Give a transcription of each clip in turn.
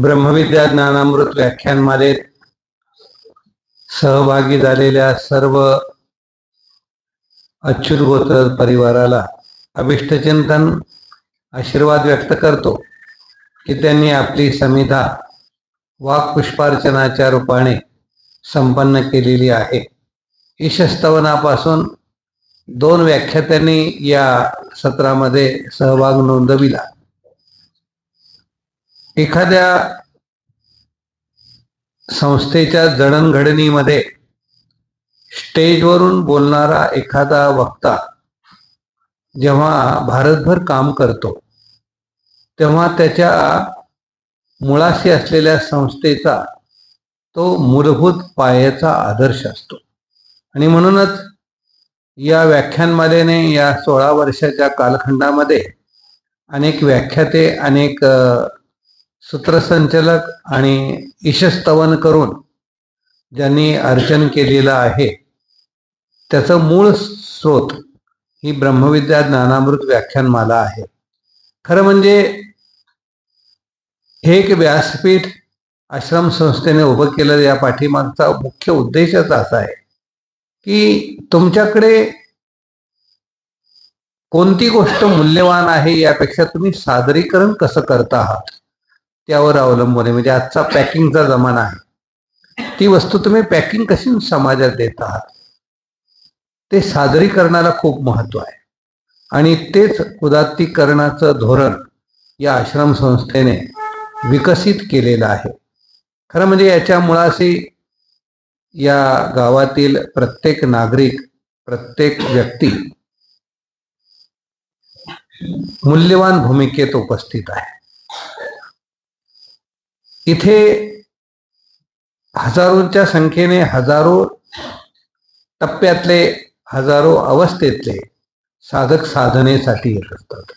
ब्रह्मविद्या ज्ञानामृत व्याख्यानमालेत सहभागी झालेल्या सर्व अच्युत गोत्र परिवाराला अभिष्टचिंतन आशीर्वाद व्यक्त करतो की त्यांनी आपली समिधा वाक्पुष्पार्चनाच्या रूपाने संपन्न केलेली आहे. ईशस्तवनापासून दोन व्याख्यात्यांनी या सत्रामध्ये सहभाग नोंदविला. एखाद्या संस्थेच्या जडणघडणीमध्ये स्टेजवरून बोलणारा एखादा वक्ता जेव्हा भारतभर काम करतो तेव्हा त्याच्या मुळाशी असलेल्या संस्थेचा तो मूलभूत पायाचा आदर्श असतो. आणि म्हणूनच या व्याख्यानमालेने या सोळा वर्षाच्या कालखंडामध्ये अनेक व्याख्याते अनेक सूत्रसंचालक आणि ईशस्तवन करून ज्यांनी अर्चन केलेलं आहे त्याचं मूळ स्रोत ही ब्रह्मविद्या ज्ञानामृत व्याख्यानमाला आहे. खरं म्हणजे हे एक व्यासपीठ आश्रम संस्थेने उभं केलं या पाठीमागचा मुख्य उद्देशच असा आहे की तुमच्याकडे कोणती गोष्ट मूल्यवान आहे यापेक्षा तुम्ही सादरीकरण कसं करता आहात? त्यावर अवलंबून आहे. म्हणजे आजचा पॅकिंगचा जमाना आहे. ती वस्तू तुम्ही पॅकिंग कशी समाजात देत आहात? ते सादरीकरणाला खूप महत्त्व आहे. आणि तेच उदात्तीकरणाचं धोरण या आश्रम संस्थेने विकसित केलेलं आहे. खरं म्हणजे याच्या मुळाशी या गावातील प्रत्येक नागरिक प्रत्येक व्यक्ती मूल्यवान भूमिकेत उपस्थित आहे. इथे हजारोंच्या संख्येने हजारो टप्प्यातले हजारो अवस्थेतले साधक साधनेसाठी येत असतात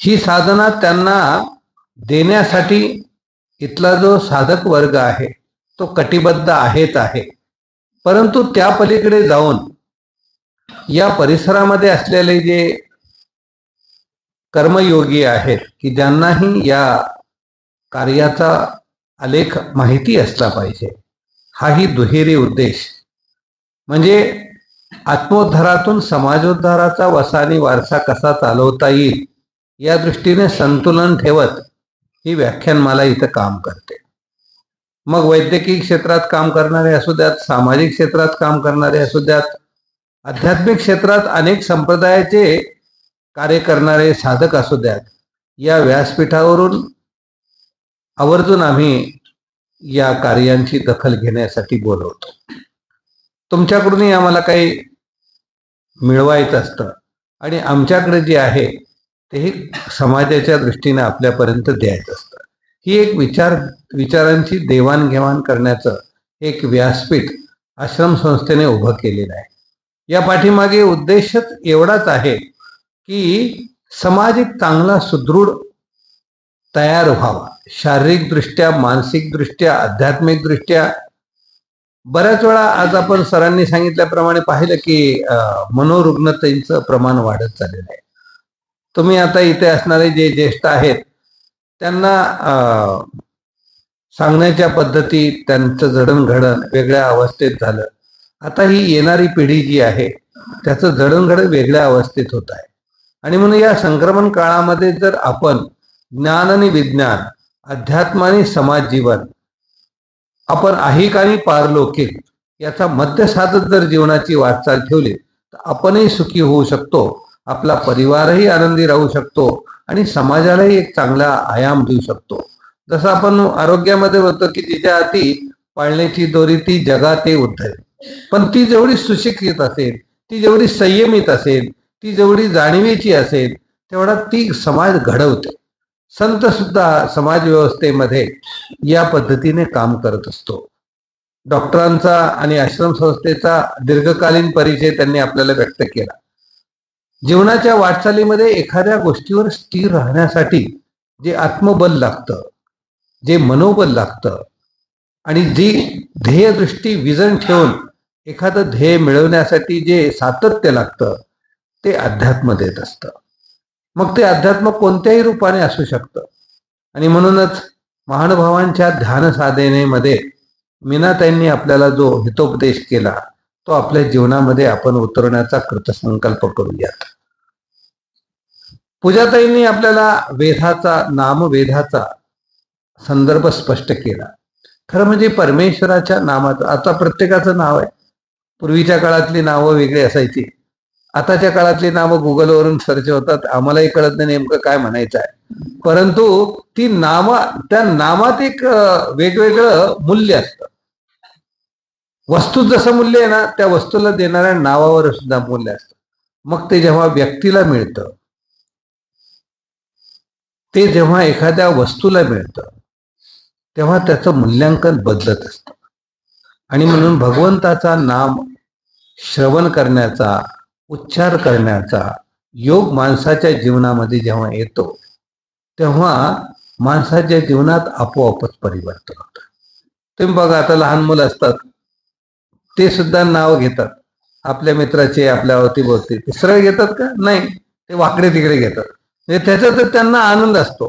ही साधना त्यांना देण्यासाठी इथला जो साधक वर्ग आहे तो कटिबद्ध आहेच आहे. परंतु त्या पलीकडे जाऊन या परिसरामध्ये असलेले जे कर्मयोगी आहेत की ज्यांनाही या कार्याचा आलेख माहिती असला पाहिजे. हाही दुहेरी उद्देश. म्हणजे आत्मोद्धारातून समाजोद्धाराचा वसानी वारसा कसा चालवता येईल या दृष्टीने संतुलन ठेवत ही व्याख्यानमाला इथं काम करते. मग वैद्यकीय क्षेत्रात काम करणारे असू द्यात सामाजिक क्षेत्रात काम करणारे असू द्यात आध्यात्मिक क्षेत्रात अनेक संप्रदायाचे कार्य करणारे साधक असू द्यात या व्यासपीठावरून आवर्जून आम्ही या कार्यांची दखल घेण्यासाठी बोलवतो. तुमच्याकडूनही आम्हाला काही मिळवायचं असतं आणि आमच्याकडे जे आहे तेही समाजाच्या दृष्टीने आपल्यापर्यंत द्यायचं असतं. ही एक विचार विचारांची देवाणघेवाण करण्याचं एक व्यासपीठ आश्रम संस्थेने उभं केलेलं आहे. या पाठीमागे उद्देशच एवढाच आहे की समाज एक चांगला सुदृढ तयार व्हावा. शारीरिकदृष्ट्या मानसिकदृष्ट्या आध्यात्मिकदृष्ट्या. बऱ्याच वेळा आज आपण सरांनी सांगितल्याप्रमाणे पाहिलं की मनोरुग्णतेचं प्रमाण वाढत चाललेलं आहे. तुम्ही आता इथे असणारे जे ज्येष्ठ आहेत त्यांना सांगण्याच्या पद्धती त्यांचं जडणघडण वेगळ्या अवस्थेत झालं. आता ही येणारी पिढी जी आहे त्याचं जडणघडण वेगळ्या अवस्थेत होत आहे. आणि म्हणून या संक्रमण काळामध्ये जर आपण ज्ञान आणि विज्ञान अध्यात्म आणि समाज जीवन. आपण अहिक आणि पारलौकिक याचा मध्य साधत जर जीवनाची वाटचाल ठेवली तर आपणही सुखी होऊ शकतो. आपला परिवारही आनंदी राहू शकतो आणि समाजालाही एक चांगला आयाम देऊ शकतो. जसं आपण आरोग्यामध्ये बोलतो की तिच्या अति पाळण्याची दोरी ती जगात ते पण ती जेवढी सुशिक्षित असेल ती जेवढी संयमित असेल ती जेवढी जाणीवेची असेल तेवढा ती समाज घडवते. संत सुद्धा समाज व्यवस्थेमध्ये या पद्धतीने काम करत असतो. डॉक्टरांचा आणि आश्रम संस्थेचा दीर्घकालीन परिचय त्यांनी आपल्याला व्यक्त केला. जीवनाच्या वाटचालीमध्ये एखाद्या गोष्टीवर स्थिर राहण्यासाठी जे आत्मबल लागतं जे मनोबल लागतं आणि जी ध्येयदृष्टी विजन ठेवून एखादं ध्येय मिळवण्यासाठी जे सातत्य लागतं ते अध्यात्म देत असतं. मग ते अध्यात्म कोणत्याही रूपाने असू शकतं. आणि म्हणूनच महानुभावांच्या ध्यान साधनेमध्ये मीनाताईंनी आपल्याला जो हितोपदेश केला तो आपल्या जीवनामध्ये आपण उतरण्याचा कृतसंकल्प करूयात. पूजाताईंनी आपल्याला वेधाचा नामवेधाचा संदर्भ स्पष्ट केला. खरं म्हणजे परमेश्वराच्या नामाचं आता प्रत्येकाचं नाव आहे. पूर्वीच्या काळातली नावं वेगळी असायची. आताच्या काळातली नावं गुगलवरून सर्च होतात. आम्हालाही कळत नाही नेमकं काय म्हणायचं आहे परंतु ती नामा त्या नामात एक वेगवेगळं मूल्य असतं. वस्तू जसं मूल्य आहे ना त्या वस्तूला देणाऱ्या नावावर सुद्धा मूल्य असतं. मग ते जेव्हा व्यक्तीला मिळतं ते जेव्हा एखाद्या वस्तूला मिळतं तेव्हा त्याचं मूल्यांकन बदलत असतं. आणि म्हणून भगवंताचा नाम श्रवण करण्याचा उच्चार करण्याचा योग माणसाच्या जीवनामध्ये जेव्हा येतो तेव्हा माणसाच्या जीवनात आपोआपच परिवर्तन होतं. तुम्ही बघा आता लहान मुलं असतात ते सुद्धा नाव घेतात. आपल्या मित्राचे आपल्या अवतीभोवती ते सरळ घेतात का? नाही ते वाकडे तिकडे घेतात. म्हणजे त्याचा तर त्यांना आनंद असतो.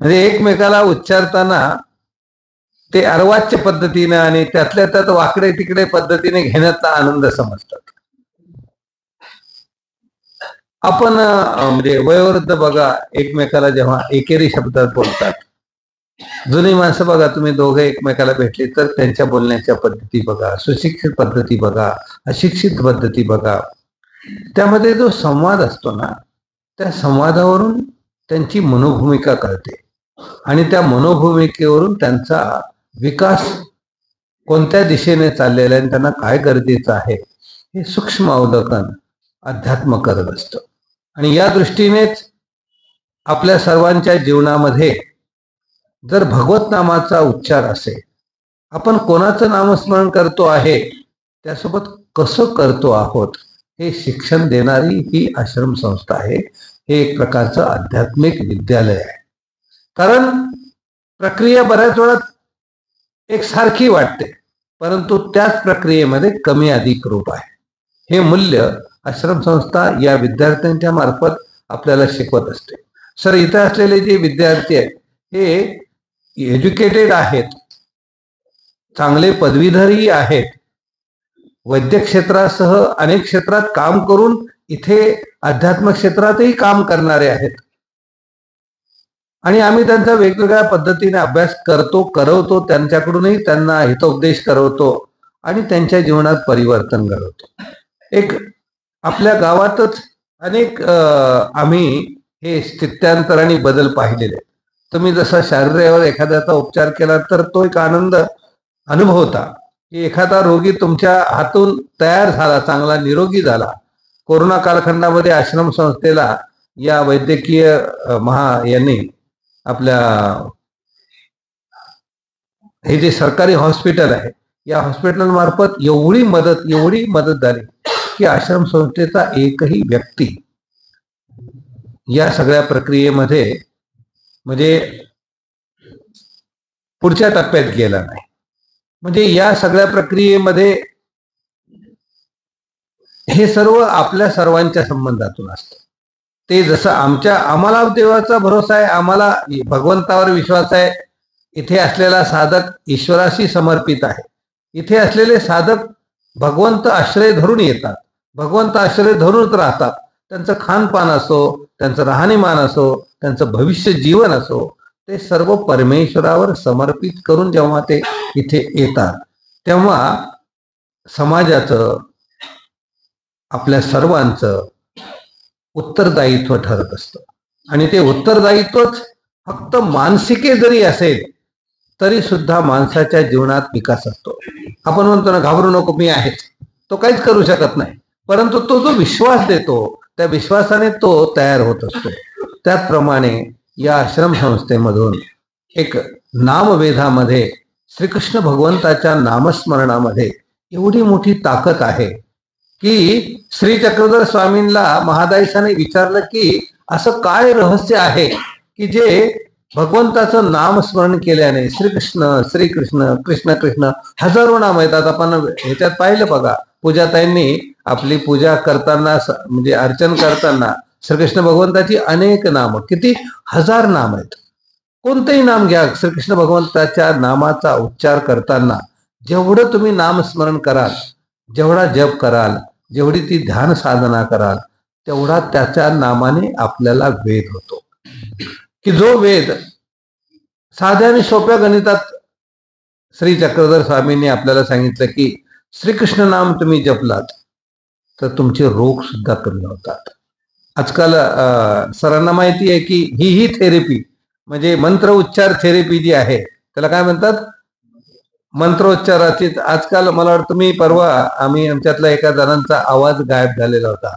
म्हणजे एकमेकाला उच्चारताना ते अर्वाच्य पद्धतीने आणि त्यातल्या त्यात वाकडे तिकडे पद्धतीने घेण्याचा आनंद समजतात. आपण म्हणजे वयोवृद्ध बघा एकमेकाला जेव्हा एकेरी शब्दात बोलतात. जुनी माणसं बघा तुम्ही दोघे एकमेकाला भेटले तर त्यांच्या बोलण्याच्या पद्धती बघा सुशिक्षित पद्धती बघा अशिक्षित पद्धती बघा. त्यामध्ये जो संवाद असतो ना त्या संवादावरून त्यांची मनोभूमिका कळते. आणि त्या मनोभूमिकेवरून त्यांचा विकास कोणत्या दिशेने चाललेला आहे आणि त्यांना काय गरजेचं आहे हे सूक्ष्म अवलोकन अध्यात्म करत असतं. आणि या दृष्टीनेच आपल्या सर्वांच्या जीवनामध्ये जर भगवत नामाचा उच्चार असेल आपण कोणाचं नामस्मरण करतो आहे त्यासोबत कसं करतो आहोत हे शिक्षण देणारी ही आश्रम संस्था आहे. हे एक प्रकारचं आध्यात्मिक विद्यालय आहे. कारण प्रक्रिया बऱ्याच वेळा एकसारखी वाटते परंतु त्याच प्रक्रियेमध्ये कमी अधिक रूप आहे. हे मूल्य आश्रम संस्था या विद्यार्थ्यांच्या मार्फत आपल्याला शिकवत असते. सर इथे असलेले जे विद्यार्थी आहेत हे एज्युकेटेड आहेत चांगले पदवीधरही आहेत वैद्यक क्षेत्रासह अनेक क्षेत्रात काम करून इथे अध्यात्म क्षेत्रातही काम करणारे आहेत. आणि आम्ही त्यांचा वेगवेगळ्या पद्धतीने अभ्यास करतो करवतो त्यांच्याकडूनही त्यांना हितोपदेश करवतो आणि त्यांच्या जीवनात परिवर्तन घडवतो एक आपल्या गावातच अनेक आम्ही हे स्थित्यांतर आणि बदल पाहिलेले. तुम्ही जसा शारीरावर एखाद्याचा उपचार केला तर तो एक आनंद अनुभवता की एखादा रोगी तुमच्या हातून तयार झाला चांगला निरोगी झाला. कोरोना कालखंडामध्ये आश्रम संस्थेला या वैद्यकीय महा यांनी आपल्या हे जे सरकारी हॉस्पिटल आहे या हॉस्पिटल मार्फत एवढी मदत एवढी मदत झाली. की आश्रम संस्थेचा एकही व्यक्ती या सगळ्या प्रक्रियेमध्ये म्हणजे पुढच्या टप्प्यात गेला नाही. म्हणजे या सगळ्या प्रक्रियेमध्ये हे सर्व आपल्या सर्वांच्या संबंधातून असतं. ते जसं आमच्या आम्हाला देवाचा भरोसा आहे आम्हाला भगवंतावर विश्वास आहे इथे असलेला साधक ईश्वराशी समर्पित आहे. इथे असलेले साधक भगवंत आश्रय धरून येतात. भगवंत आश्रय धरूनच राहतात. त्यांचं खानपान असो त्यांचं राहणीमान असो त्यांचं भविष्य जीवन असो ते सर्व परमेश्वरावर समर्पित करून जेव्हा ते इथे येतात तेव्हा समाजाचं आपल्या सर्वांचं उत्तरदायित्व ठरत असतं. आणि ते उत्तरदायित्वच फक्त मानसिके जरी असेल तरी सुद्धा माणसाच्या जीवनात विकास असतो. आपण म्हणतो ना घाबरू नको मी आहेच. तो काहीच करू शकत नाही. परंतु तो जो विश्वास देतो त्या विश्वासाने तो तयार होत असतो. त्याचप्रमाणे या आश्रम संस्थेमधून एक नामवेधामध्ये श्रीकृष्ण भगवंताच्या नामस्मरणामध्ये एवढी मोठी ताकद आहे की श्री चक्रधर स्वामींना महादायसाने विचारलं की असं काय रहस्य आहे की जे भगवंताचं नामस्मरण केल्याने श्रीकृष्ण श्रीकृष्ण कृष्ण कृष्ण हजारो नाम येतात आपण ह्याच्यात पाहिलं बघा पूजाताईंनी आपली पूजा करताना म्हणजे अर्चन करताना श्रीकृष्ण भगवंताची अनेक नामं किती हजार नाम आहेत. कोणतंही नाम घ्या श्रीकृष्ण भगवंताच्या नामाचा उच्चार करताना जेवढं तुम्ही नामस्मरण कराल जेवढा जप कराल जेवढी ती ध्यान साधना कराल तेवढा त्याच्या नामाने आपल्याला वेद होतो. की जो वेद साध्या आणि सोप्या गणितात श्री चक्रधर स्वामींनी आपल्याला सांगितलं की श्रीकृष्ण नाम तुम्ही जपलात तर तुमचे रोग सुद्धा कमी होतात. आजकाल सरांना माहिती आहे की ही ही थेरपी म्हणजे मंत्र उच्चार थेरपी जी आहे त्याला काय म्हणतात? मंत्रोच्चाराची आजकाल मला वाटतं मी परवा आम्ही आमच्यातला एका जणांचा आवाज गायब झालेला होता.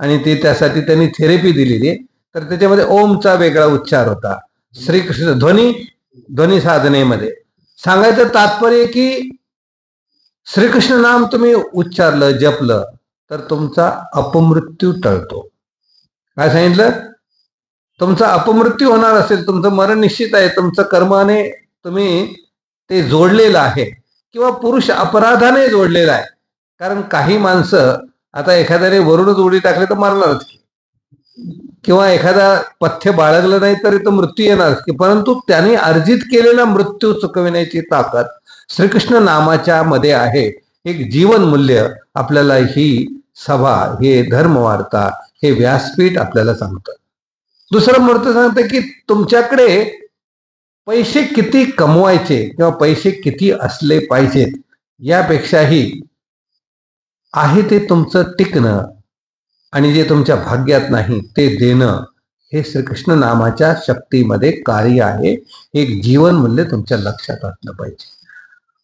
आणि ती त्यासाठी त्यांनी थेरपी दिलेली. तर त्याच्यामध्ये ओमचा वेगळा उच्चार होता. श्रीकृष्ण ध्वनी ध्वनी साधनेमध्ये. सांगायचं तात्पर्य की श्रीकृष्ण नाम तुम्ही उच्चारलं जपलं. तर तुमचा अपमृत्यू टळतो. काय सांगितलं? तुमचा अपमृत्यू होणार असेल तुमचं मरण निश्चित आहे तुमचं कर्माने तुम्ही ते जोडलेलं आहे किंवा पुरुष अपराधाने जोडलेला आहे. कारण काही माणसं आता एखाद्याने वरूनच उडी टाकली तर मारणारच किंवा एखादा पथ्य बाळगलं नाही तरी तो मृत्यू येणार की. परंतु त्याने अर्जित केलेला मृत्यू चुकविण्याची ताकद श्रीकृष्ण नामाच्या मध्ये आहे. एक जीवन मूल्य आपल्याला ही सभा हे धर्मवार्ता हे व्यासपीठ आपल्याला सांगतं. दुसरं मूर्त सांगतं की तुमच्याकडे पैसे किती कमवायचे किंवा पैसे किती असले पाहिजेत यापेक्षाही आहे ते तुमचं टिकणं आणि जे तुमच्या भाग्यात नाही ते देणं हे श्रीकृष्ण नामाच्या शक्तीमध्ये कार्य आहे. एक जीवन मूल्य तुमच्या लक्षात असलं पाहिजे.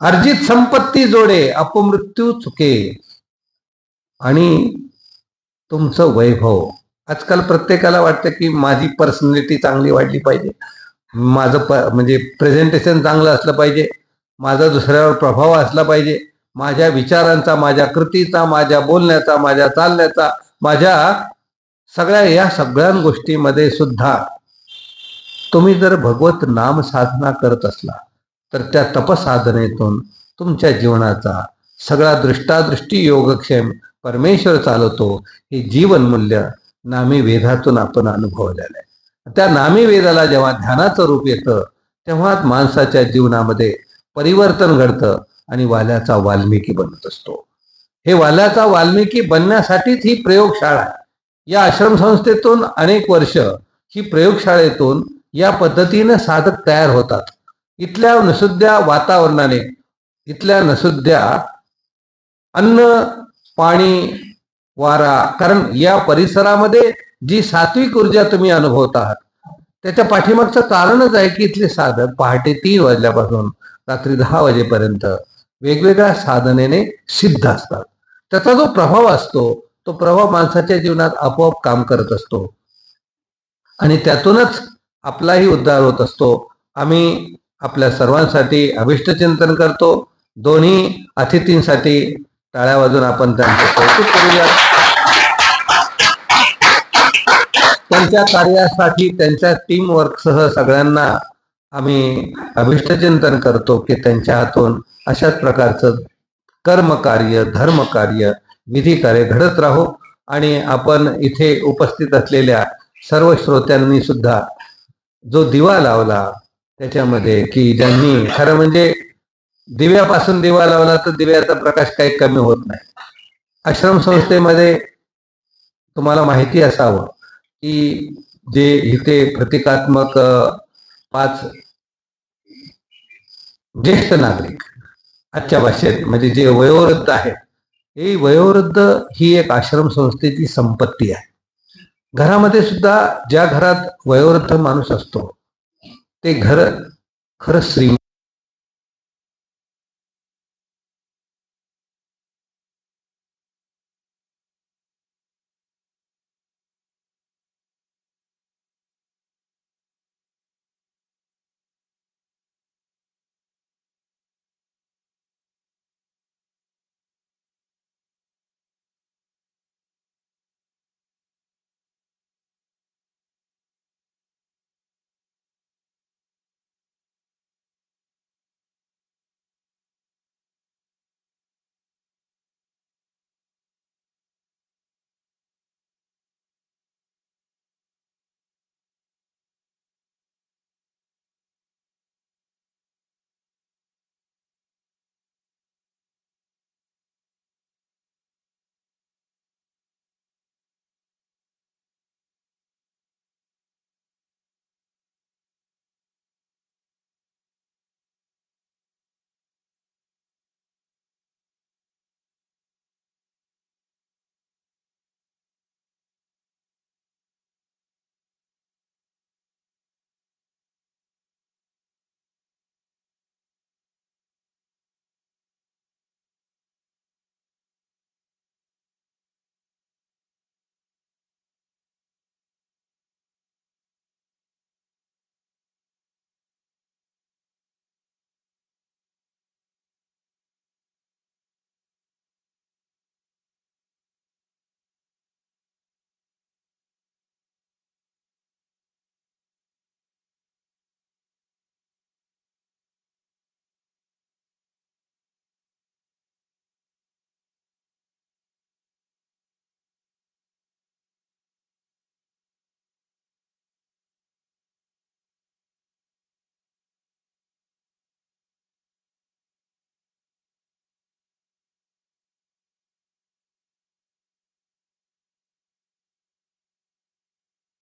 अर्जित संपत्ती जोडे अपमृत्यू चुके. आणि तुमचं वैभव. आजकाल प्रत्येकाला वाटतं की माझी पर्सनॅलिटी चांगली वाढली पाहिजे. माझं प म्हणजे प्रेझेंटेशन चांगलं असलं पाहिजे. माझा दुसऱ्यावर प्रभाव असला पाहिजे. माझ्या विचारांचा माझ्या कृतीचा माझ्या बोलण्याचा माझ्या चालण्याचा माझ्या सगळ्या या सगळ्या गोष्टीमध्ये सुद्धा तुम्ही जर भगवत नाम साधना करत असला तर त्या तपसाधनेतून तुमच्या जीवनाचा सगळा दृष्टादृष्टी योगक्षेम परमेश्वर चालवतो हे जीवन मूल्य नामी वेदातून आपण अनुभवलेलं आहे. त्या नामी वेदाला जेव्हा ध्यानाचं रूप येतं तेव्हा माणसाच्या जीवनामध्ये परिवर्तन घडतं आणि वाल्याचा वाल्मिकी बनत असतो. हे वाल्याचा वाल्मिकी बनण्यासाठीच ही प्रयोगशाळा या आश्रम संस्थेतून अनेक वर्ष ही प्रयोगशाळेतून या पद्धतीने साधक तयार होतात. इथल्या नसुद्या वातावरणाने इथल्या नसुद्या अन्न पाणी वारा कारण या परिसरामध्ये जी सात्विक ऊर्जा तुम्ही अनुभवत आहात त्याच्या पाठीमागचं कारणच आहे की इथले साधक पहाटे तीन वाजल्यापासून रात्री दहा वाजेपर्यंत वेगवेगळ्या साधनेने सिद्ध असतात. त्याचा जो प्रभाव असतो तो प्रभाव माणसाच्या जीवनात आपोआप काम करत असतो. आणि त्यातूनच आपलाही उद्धार होत असतो. आम्ही आपल्या सर्वांसाठी अभिष्टचिंतन करतो. दोन्ही अतिथींसाठी टाळ्या वाजून आपण त्यांचे कौतुक करूया. त्यांच्या कार्यासाठी त्यांच्या टीम वर्कसह सगळ्यांना आम्ही अभिष्टचिंतन करतो की त्यांच्या हातून अशाच प्रकारचं कर्मकार्य धर्मकार्य विधी कार्य घडत राहो. आणि आपण इथे उपस्थित असलेल्या सर्व श्रोत्यांनी सुद्धा जो दिवा लावला त्याच्यामध्ये की ज्यांनी खरं म्हणजे दिव्यापासून दिवा लावला तर दिव्याचा प्रकाश काही कमी होत नाही. आश्रम संस्थेमध्ये तुम्हाला माहिती असावं की जे इथे प्रतिकात्मक पाच ज्येष्ठ नागरिक आजच्या भाषेत म्हणजे जे वयोवृद्ध आहेत हे वयोवृद्ध ही एक आश्रम संस्थेची संपत्ती आहे. घरामध्ये सुद्धा ज्या घरात वयोवृद्ध माणूस असतो ते घर खरं श्रीमंत